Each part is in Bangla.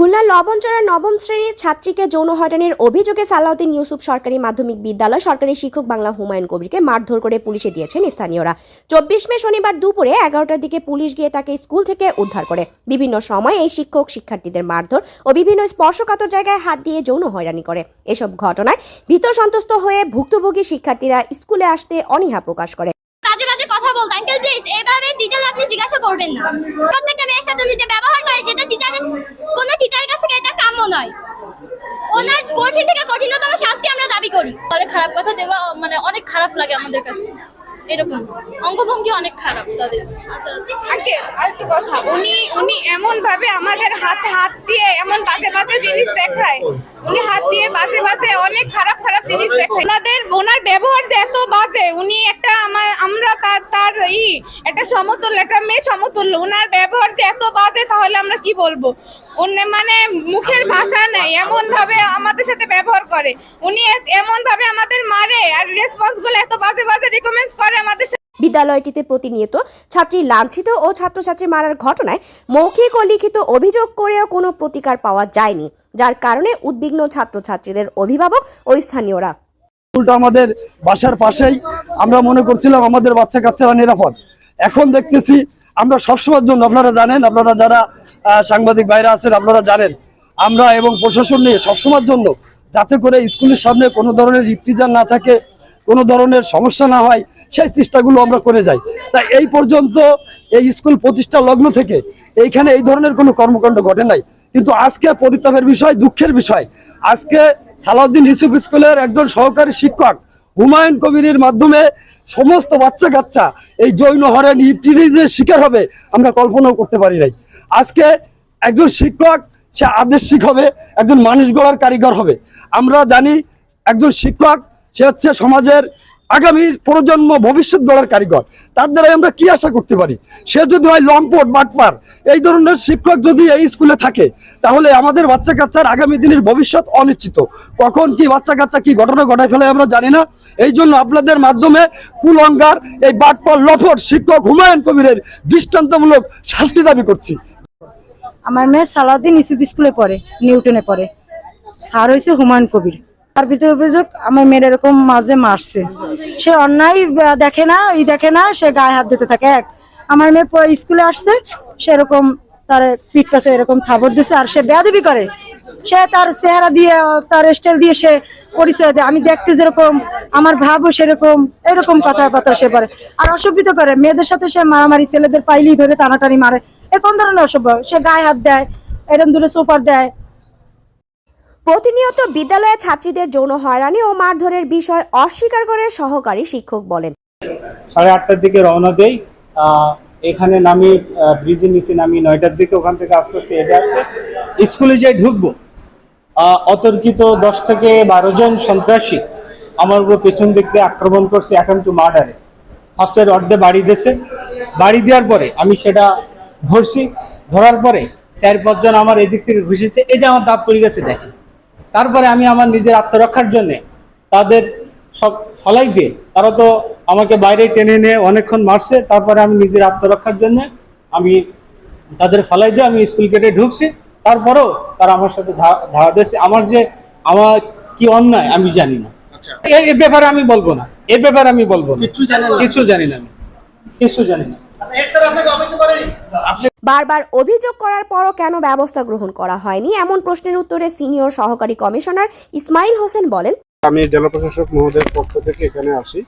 খুলনার লবণচড়া নবম শ্রেণির ছাত্রীকে যৌন হয়রানির অভিযোগে সালাউদ্দিন ইউসুফ সরকারি মাধ্যমিক বিদ্যালয় সরকারি শিক্ষক বাংলা হুমায়ুন কবিরকে মারধর করে পুলিশে দিয়েছেন স্থানীয়রা। চব্বিশ মে শনিবার দুপুরে এগারোটার দিকে পুলিশ গিয়ে তাকে স্কুল থেকে উদ্ধার করে। বিভিন্ন সময় এই শিক্ষক শিক্ষার্থীদের মারধর ও বিভিন্ন স্পর্শকাতর জায়গায় হাত দিয়ে যৌন হয়রানি করে। এসব ঘটনায় ভীত সন্তুষ্ট হয়ে ভুক্তভোগী শিক্ষার্থীরা স্কুলে আসতে অনীহা প্রকাশ করে। আপনি জিজ্ঞাসা করবেন না। প্রত্যেকটা মেয়ের সাথে যে ব্যবহার করে, সেটা টিচারের নয় ওনার কঠিন থেকে কঠিনতম শাস্তি আমরা দাবি করি। অনেক খারাপ কথা যেগুলো মানে অনেক খারাপ লাগে আমাদের কাছে। এরকম। অনেক খারাপ তাদের। কথা। উনি উনি আমাদের হাতে, হাত দিয়ে এমন জিনিস দেখায়। উনি হাত দিয়ে অনেক খারাপ খারাপ জিনিস ওনাদের, ওনার ব্যবহার যে এত উনি একটা আমার আমরা তার তার ই, একটা সমতুল্য, একটা মেয়ে সমতুল্য ওনার ব্যবহার যে এত বাজে, তাহলে আমরা বলব? উনি মানে মুখের ভাষা নেই এমন ভাবে আমাদের সাথে ব্যবহার করে। উনি এমন ভাবে আমাদের মারে আর রেসপন্সগুলো এত বাজে বাজে রিকমেন্ডস করে আমাদের বিদ্যালয়টিতে প্রতিনিয়ত ছাত্রী লাঞ্ছিত ও ছাত্রছাত্রী মারার ঘটনায় মৌখিক ও লিখিত অভিযোগ করেও কোনো প্রতিকার পাওয়া যায়নি যার কারণে উদ্বিগ্ন ছাত্রছাত্রীদের অভিভাবক ও স্থানীয়রা। স্কুলটা আমাদের বাসার পাশেই আমরা মনে করছিলাম আমাদের বাচ্চা কাচ্চারা নিরাপদ। এখন দেখতেছি আমরা সবসময়ের জন্য, আপনারা জানেন, আপনারা যারা সাংবাদিক বাইরে আছেন, আপনারা জানেন, আমরা এবং প্রশাসন নিয়ে সবসময়ের জন্য যাতে করে স্কুলের সামনে কোনো ধরনের রিপ্রিজার না থাকে, কোনো ধরনের সমস্যা না হয়, সেই চেষ্টাগুলো আমরা করে যাই। তাই এই পর্যন্ত এই স্কুল প্রতিষ্ঠা লগ্ন থেকে এইখানে এই ধরনের কোনো কর্মকাণ্ড ঘটে নাই। কিন্তু আজকে পরিতাপের বিষয়, দুঃখের বিষয়, আজকে সালাউদ্দিন ইউসুফ স্কুলের একজন সহকারী শিক্ষক হুমায়ুন কবিরের মাধ্যমে সমস্ত বাচ্চা কাচ্চা এই জৈন হরেন ইপটিরিজের শিকার হবে, আমরা কল্পনাও করতে পারি নাই। আজকে একজন শিক্ষক, সে আদেশিক হবে, একজন মানুষ গড়ার কারিগর হবে। আমরা জানি একজন শিক্ষক, সে হচ্ছে সমাজের আগামীর প্রজন্ম ভবিষ্যৎ গড়ার কারিগর, তার দ্বারাই আমরা কি আশা করতে পারি? সে যদি হয় লম্পট বাটপার এই ধরনের শিক্ষক যদি এই স্কুলে থাকে, তাহলে আমাদের বাচ্চা কাচ্চার আগামী দিনের ভবিষ্যৎ অনিশ্চিত। কখন কি বাচ্চা কাচ্চা কি ঘটনা ঘটায় ফেলে আমরা জানি না। এই জন্য আপনাদের মাধ্যমে কুলঙ্গার, এই বাটপার, লফট শিক্ষক হুমায়ুন কবিরের দৃষ্টান্তমূলক শাস্তি দাবি করছি। আমার মেয়ে সালাউদ্দিন ইসুফ স্কুলে পড়ে, নিউটনে পড়ে। স্যার হয়েছে হুমায়ুন কবির। তার ভিতরে অভিযোগ, আমার মেয়ের এরকম মাঝে মারছে। সে অন্যায় দেখে না, ই দেখে না, সে গায়ে হাত দিতে থাকে, এক। আমার মেয়ে স্কুলে আসছে সেরকম তার পিঠ কাছে এরকম থাবর দিছে, আর সে বেয়াদবি করে। সে তার চেহারা দিয়ে, তার স্টাইল দিয়ে সে পরিচয় দেয়। আমি দেখতে যেরকম, আমার ভাবও সেরকম, এরকম কথাবার্তা সে পারে। আর অসভ্যিত করে, মেয়েদের সাথে সে মারামারি, ছেলেদের পাইলেই ধরে টানাটানি মারে। এ কোন ধরনের অসভ্য? সে গায়ে হাত দেয় এরকম দূরে সোপার দেয় প্রতিনিয়ত বিদ্যালয়ে ছাত্রীদের যৌন হয়রানি ও মারধরের বিষয় অস্বীকার করে সহকারী শিক্ষক বলেন। সাড়ে আটটার দিকে রওনা দেই। এখানে নামি ব্রিজের নিচে নামি নয়টার দিকে ওখান থেকে আস্তে আস্তে হেঁটে আসতে। স্কুলে যাই ঢুকবো। অতর্কিত দশ থেকে বারো জন সন্ত্রাসী আমার উপর পেছন দিক দিয়ে আক্রমণ করছে, এখন টু মার্ডারে। ফার্স্টে রড দিয়ে বাড়ি দিয়েছে। বাড়ি দেওয়ার পরে আমি সেটা ধরছি। ধরার পরে চার পাঁচজন আমার এদিক থেকে ঘুষেছে। এই যে আমার দাঁত পড়ে গেছে, দেখেন। তারপরে আমি আমার নিজের আত্মরক্ষার জন্যে তাদের সব ফলাই দিয়ে তারা তো আমাকে বাইরে টেনে নিয়ে অনেকক্ষণ মারছে তারপরে আমি নিজের আত্মরক্ষার জন্য আমি তাদের ফলাই দিয়ে আমি স্কুল গেটে ঢুকছি তারপরেও তারা আমার সাথে ধা- ধাওয়া দিয়েছে। আমার যে আমার কি অন্যায় আমি জানি না। এ- এ ব্যাপারে আমি বলব না। এ ব্যাপারে আমি বলব না। কিছু জানি না আমি। কিছু জানি না। বারবার অভিযোগ করার পরও কেন ব্যবস্থা গ্রহণ করা হয়নি? এমন প্রশ্নের উত্তরে সিনিয়র সহকারী কমিশনার ইসমাইল হোসেন বলেন, আমি জেলা প্রশাসক মহোদয়ের পক্ষ থেকে এখানে আসি।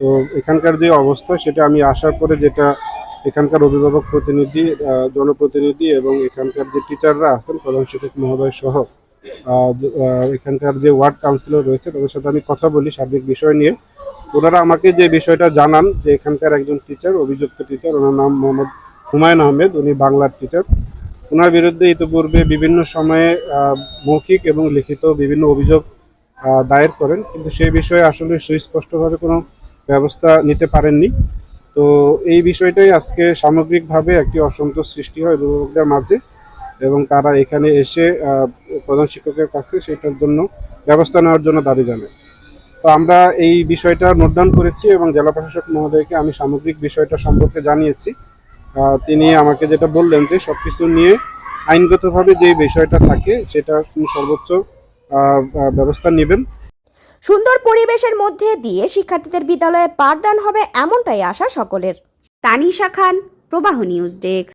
তো এখানকার যে অবস্থা, সেটা আমি আসার পরে যেটা এখানকার অভিভাবক প্রতিনিধি জনপ্রতিনিধি এবং এখানকার যে টিচাররা আছেন, প্রধান শিক্ষক মহোদয় সহ এখানকার যে ওয়ার্ড কাউন্সিলর রয়েছে, তাদের সাথে আমি কথা বলি সার্বিক বিষয় নিয়ে। ওনারা আমাকে যে বিষয়টা জানান যে এখানকার একজন টিচার, অভিযুক্ত টিচার, ওনার নাম মোহাম্মদ হুমায়ুন আহমেদ, উনি বাংলার টিচার ওনার বিরুদ্ধে ইতিপূর্বে বিভিন্ন সময়ে মৌখিক এবং লিখিত বিভিন্ন অভিযোগ দায়ের করেন। কিন্তু সেই বিষয়ে আসলে সুস্পষ্টভাবে কোনো ব্যবস্থা নিতে পারেননি। তো এই বিষয়টাই আজকে সামগ্রিকভাবে একটি অসন্তোষ সৃষ্টি হয় অভিভাবকদের মাঝে এবং তারা এখানে এসে প্রধান শিক্ষকের কাছে সেটার জন্য ব্যবস্থা নেওয়ার জন্য দাবি জানায়। তো আমরা এই বিষয়টা নোটডাউন করেছি এবং জেলা প্রশাসক মহোদয়কে আমি সামগ্রিক বিষয়টা সম্পর্কে জানিয়েছি। তিনি আমাকে যেটা বললেন যে সব কিছু নিয়ে আইনগতভাবে যে বিষয়টা থাকে, সেটা সর্বোচ্চ ব্যবস্থা নেবেন। সুন্দর পরিবেশের মধ্যে দিয়ে শিক্ষার্থীদের বিদ্যালয়ে পাঠদান হবে এমনটাই আশা সকলের। তানিশা খান, প্রবাহ নিউজ ডেস্ক।